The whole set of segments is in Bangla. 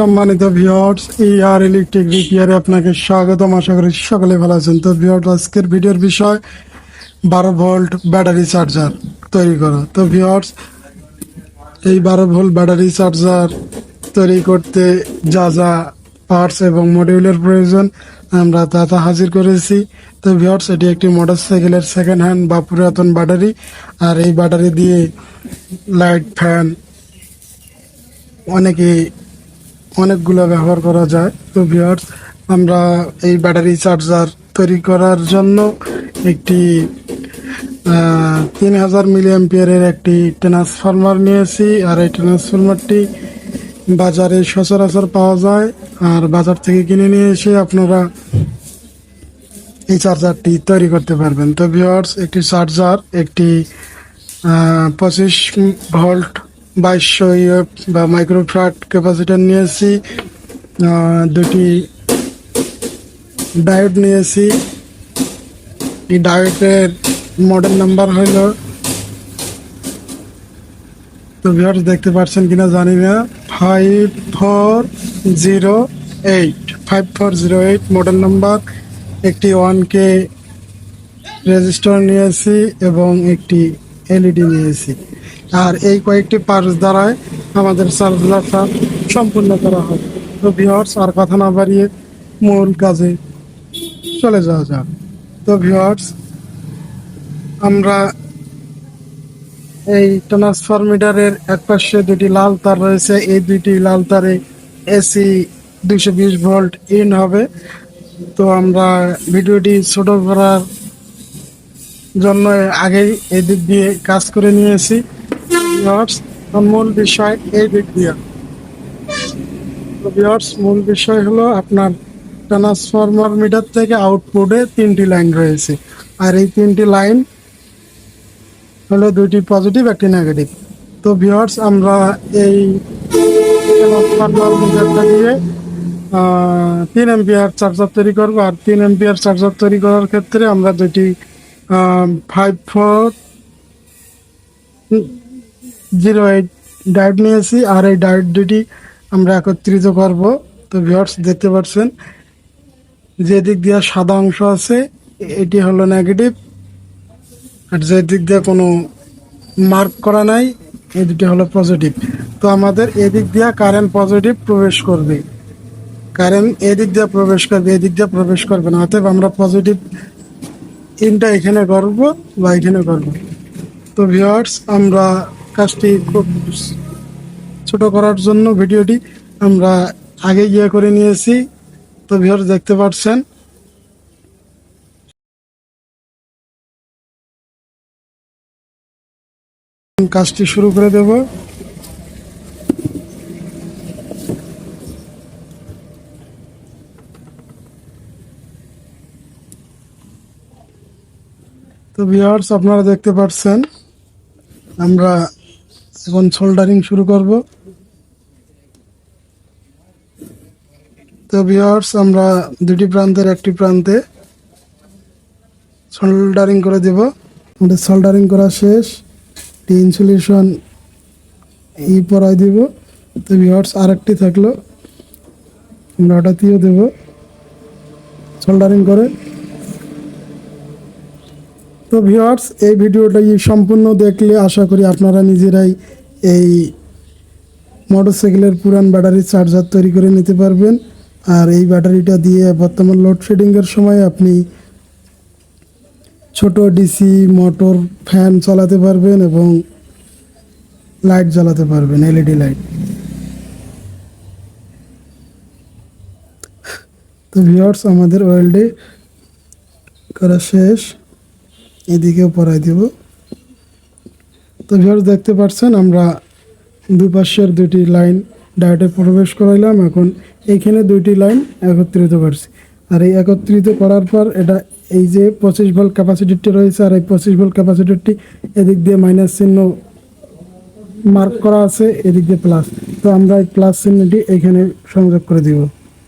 সম্মানিত ভিউয়ার্স আর ইলেকট্রিক রিপেয়ারে আপনাকে স্বাগতম। আশা করি সকলে ভালো আছেন। তো ভিউয়ার্স আজকের ভিডিওর বিষয়, বারো ভোল্ট ব্যাটারি চার্জার তৈরি করা। তো ভিউয়ার্স এই বারো ভোল্ট ব্যাটারি চার্জার তৈরি করতে যা যা পার্টস এবং মডিউলের প্রয়োজন, আমরা তা তা হাজির করেছি। তো ভিউয়ার্স এটি একটি মোটরসাইকেলের সেকেন্ড হ্যান্ড বা পুরাতন ব্যাটারি। আর এই ব্যাটারি দিয়ে লাইট ফ্যান অনেকে অনেকগুলো ব্যবহার করা যায়। তো ভিউয়ার্স আমরা এই ব্যাটারি চার্জার তৈরি করার জন্য একটি তিন হাজার মিলি অ্যাম্পিয়ারের একটি ট্রান্সফরমার নিয়েছি। আর এই ট্রান্সফরমারটি বাজারে সচরাচর পাওয়া যায়। আর বাজার থেকে কিনে নিয়ে এসে আপনারা এই চার্জারটি তৈরি করতে পারবেন। তো ভিউয়ার্স একটি চার্জার একটি পঁচিশ ভোল্ট বাইশশো ইউএফ বা মাইক্রোফ্রাট ক্যাপাসিটার নিয়েছি দুটি ডায়োড নিয়েছি। এই ডায়োডের মডেল নাম্বার হইল, তো ভিউয়ার্স দেখতে পাচ্ছেন কিনা জানি না five four zero eight five four zero eight model number একটি ওয়ান কে রেজিস্টার নিয়েছি এবং একটি এলইডি নিয়েছি। আর এই কয়েকটি পার্স দ্বারাই আমাদের চার্জারটা সম্পূর্ণ করা হয়। তো ভিওয়ার্স আর কথা না বাড়িয়ে মূল কাজে চলে যাওয়া যাক। তো ভিওয়ার্স আমরা এই ট্রান্সফরমিটারের এক পাশে দুটি লাল তার রয়েছে। এই দুইটি লাল তারে এসি দুশো বিশ ভোল্ট ইন হবে। তো আমরা ভিডিওটি ছোট করার জন্য আগেই এদিক দিয়ে কাজ করে নিয়েছি। ভিউয়ার্স, মূল বিষয় এই দিক দিয়ে ভিউয়ার্স, মূল বিষয় হলো আপনার ট্রান্সফরমার মিটার থেকে আউটপুটে তিনটি লাইন রয়েছে। আর এই তিনটি লাইন হলো দুইটি পজিটিভ একটি নেগেটিভ তো ভিউয়ার্স আমরা এই ট্রান্সফরমার মিটারটা দিয়ে তিন এম্পিয়ার চার্জার তৈরি করব। আর তিন এম্পিয়ার চার্জার তৈরি করার ক্ষেত্রে আমরা দুইটি five four zero eight diode নিয়েছি, আর এই ডায়েট দুটি আমরা একত্রিত করব। তো ভিউয়ার্স, দেখতে পাচ্ছেন, যে দিক দিয়ে সাদা অংশ আছে, এটি হলো নেগেটিভ, আর যে দিক দিয়ে কোনো মার্ক করা নাই, এই দুটি হলো পজিটিভ। তো আমাদের এদিক দিয়ে কারেন্ট পজিটিভ প্রবেশ করবে। কারেন্ট এদিক দিয়ে প্রবেশ করবে, এদিক দিয়ে প্রবেশ করবে না, অতএব আমরা পজিটিভ ইনটা এখানে করব বা এখানে করব। তো ভিউয়ার্স, আমরা কাজটি খুব ছোট করার জন্য ভিডিওটি আমরা আগে গিয়ে করে নিয়েছি। তো ভিউয়ার্স, দেখতে পাচ্ছেন। কাজটি শুরু করে দেব। তো ভিউয়ার্স, আপনারা দেখতে পাচ্ছেন, আমরা এখন সোল্ডারিং শুরু করব। তো ভিউয়ার্স আমরা দুটি প্রান্তের একটি প্রান্তে সোল্ডারিং করে দেব। আমাদের সোল্ডারিং করা শেষ। একটি ইনসুলেশন ই পরাই দিব। তো ভিউয়ার্স আরেকটি থাকল। আমরা ওটাতেও দেব। সোল্ডারিং করে তো ভিউয়ার্স এই ভিডিওটা সম্পূর্ণ দেখলে আশা করি আপনারা নিজেরাই এই মোটরসাইকেলের পুরান ব্যাটারি চার্জার তৈরি করে নিতে পারবেন। আর এই ব্যাটারিটা দিয়ে বর্তমান লোডশেডিংয়ের সময় আপনি ছোট ডিসি মোটর ফ্যান চালাতে পারবেন এবং লাইট জ্বালাতে পারবেন এলইডি লাইট তো ভিউয়ার্স আমাদের ওয়েল্ডে করা শেষ। এদিকেও পরাই দিব। তো ভিউয়ার্স দেখতে পাচ্ছেন, আমরা দুপাশের দুটি লাইন ডায়েটে প্রবেশ করাইলাম। এখন এইখানে দুইটি লাইন একত্রিত করছি। আর এই একত্রিত করার পর এটা এই যে পঁচিশ ভোল্ট ক্যাপাসিটিরটি রয়েছে, আর এই পঁচিশ ভোল্ট ক্যাপাসিটিরটি এদিক দিয়ে মাইনাস চিহ্ন মার্ক করা আছে, এদিক দিয়ে প্লাস তো আমরা এই প্লাস চিহ্নটি এখানে সংযোগ করে দিব।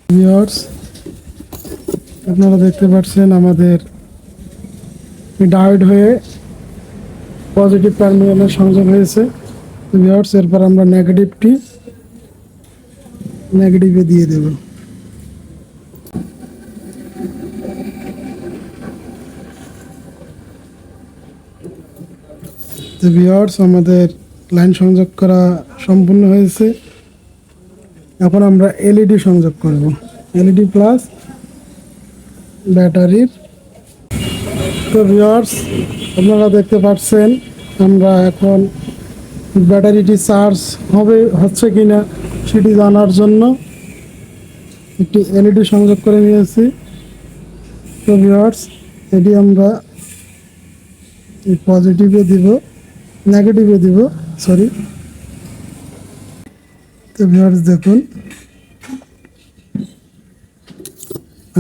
ভিউয়ার্স আপনারা দেখতে পাচ্ছেন আমাদের ডায়োড হয়ে পজিটিভ টার্মিনালে সংযোগ হয়েছে। ভিউয়ার্স, এরপর আমরা নেগেটিভটি নেগেটিভে দিয়ে দেব। তো ভিউয়ার্স, আমাদের লাইন সংযোগ করা সম্পূর্ণ হয়েছে। এখন আমরা এলইডি সংযোগ করব। এলইডি প্লাস ব্যাটারির তো ভিউয়ার্স আপনারা দেখতে পাচ্ছেন আমরা এখন ব্যাটারিটি চার্জ হবে, হচ্ছে কি না সেটি জানার জন্য একটি এলইডি সংযোগ করে নিয়েছি। তো ভিউয়ার্স এটি আমরা পজিটিভে দিব নেগেটিভে দিব সরি তো ভিউয়ার্স দেখুন।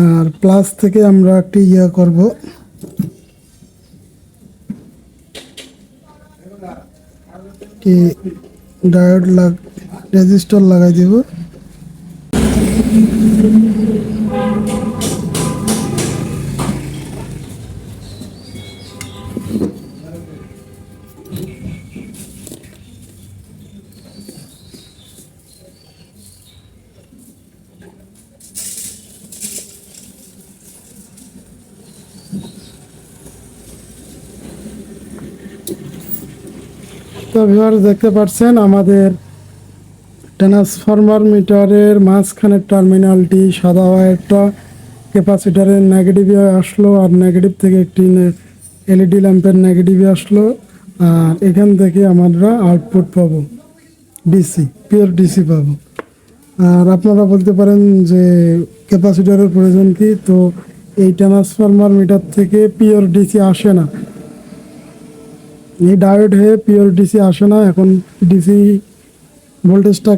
আর প্লাস থেকে আমরা একটি ইয়া করব। কি ডায়োড লাগ রেজিস্টার লাগাই দিব। দেখতে পাচ্ছেন আমাদের ট্রান্সফরমার মিটারের মাঝখানে টার্মিনালটি সাদা ওয়ারটা ক্যাপাসিটারের নেগেটিভে আসলো আর নেগেটিভ থেকে একটি এলইডি ল্যাম্পের নেগেটিভে আসলো আর এখান থেকে আমরা আউটপুট পাবো ডিসি পিওর ডিসি পাবো। আর আপনারা বলতে পারেন যে ক্যাপাসিটারের প্রয়োজন কি? তো এই ট্রান্সফরমার মিটার থেকে পিওর ডিসি আসে না। এই ডায়োড হয়ে পিওর ডিসি আসে না, এখন ডিসি ভোল্টেজটা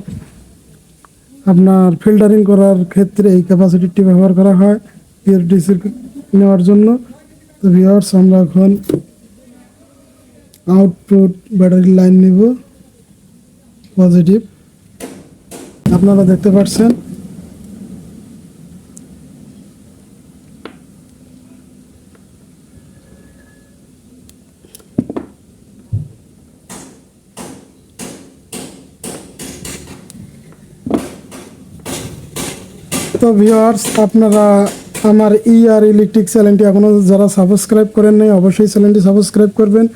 আপনার ফিল্টারিং করার ক্ষেত্রে এই ক্যাপাসিটিটি ব্যবহার করা হয় পিওর ডিসি নেওয়ার জন্য। তো ভিওর্স আমরা এখন আউটপুট ব্যাটারি লাইন নিব পজিটিভ আপনারা দেখতে পাচ্ছেন। তো ভিউয়ার্স আপনারা আমার ই আর ইলেকট্রিক চ্যানেলটি এখনও যারা সাবস্ক্রাইব করেন নাই, অবশ্যই চ্যানেলটি সাবস্ক্রাইব করবেন।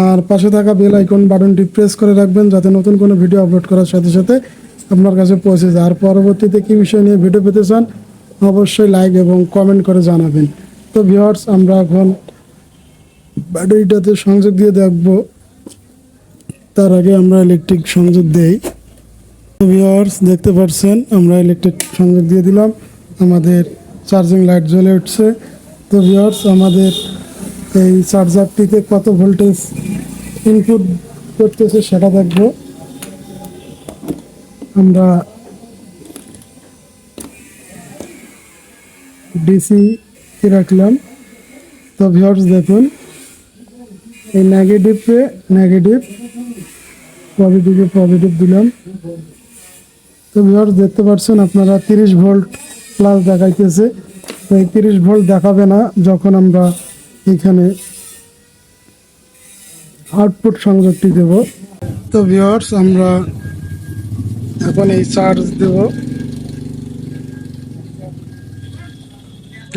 আর পাশে থাকা বেল আইকন বাটনটি প্রেস করে রাখবেন, যাতে নতুন কোনো ভিডিও আপলোড করার সাথে সাথে আপনার কাছে পৌঁছে যায়। আর পরবর্তীতে কী বিষয় নিয়ে ভিডিও পেতে চান, অবশ্যই লাইক এবং কমেন্ট করে জানাবেন। তো ভিউয়ার্স আমরা এখন ব্যাটারিটাতে সংযোগ দিয়ে দেখব। তার আগে আমরা ইলেকট্রিক সংযোগ দেই। ভিউয়ার্স দেখতে পাচ্ছেন আমরা ইলেকট্রিক সংযোগ দিয়ে দিলাম। আমাদের চার্জিং লাইট জ্বলে উঠছে। তো ভিউয়ার্স আমাদের এই চার্জারটিতে কত ভোল্টেজ ইনপুট করতেছে সেটা দেখব। আমরা ডিসি রাখলাম। তো ভিউয়ার্স দেখুন, এই নেগেটিভে নেগেটিভ পজিটিভে পজিটিভ দিলাম। তো ভিউয়ার্স দেখতে পাচ্ছেন আপনারা, তিরিশ ভোল্ট প্লাস দেখাইতেছে। তো এই তিরিশ ভোল্ট দেখাবে না যখন আমরা এখানে আউটপুট সংযোগটি দেব। তো ভিউয়ার্স আমরা এখন এই চার্জ দেব।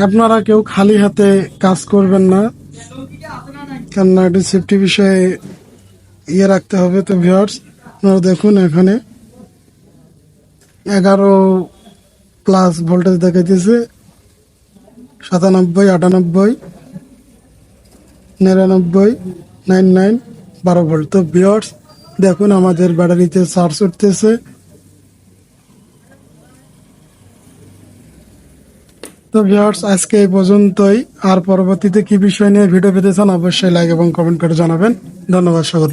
আপনারা কেউ খালি হাতে কাজ করবেন না। কেননা এটি সেফটি বিষয়ে ইয়ে রাখতে হবে। তো ভিউয়ার্স আপনারা দেখুন এখানে এগারো প্লাস ভোল্টেজ দেখাইতেছে, সাতানব্বই, আটানব্বই, নিরানব্বই নাইন নাইন বারো ভোল্ট তো বিয়ার্স দেখুন আমাদের ব্যাটারিতে চার্জ উঠতেছে। তো ভিউয়ার্স আজকে এই পর্যন্তই। আর পরবর্তীতে কি বিষয় নিয়ে ভিডিও পেতে চান, অবশ্যই লাইক এবং কমেন্ট করে জানাবেন। ধন্যবাদ সকল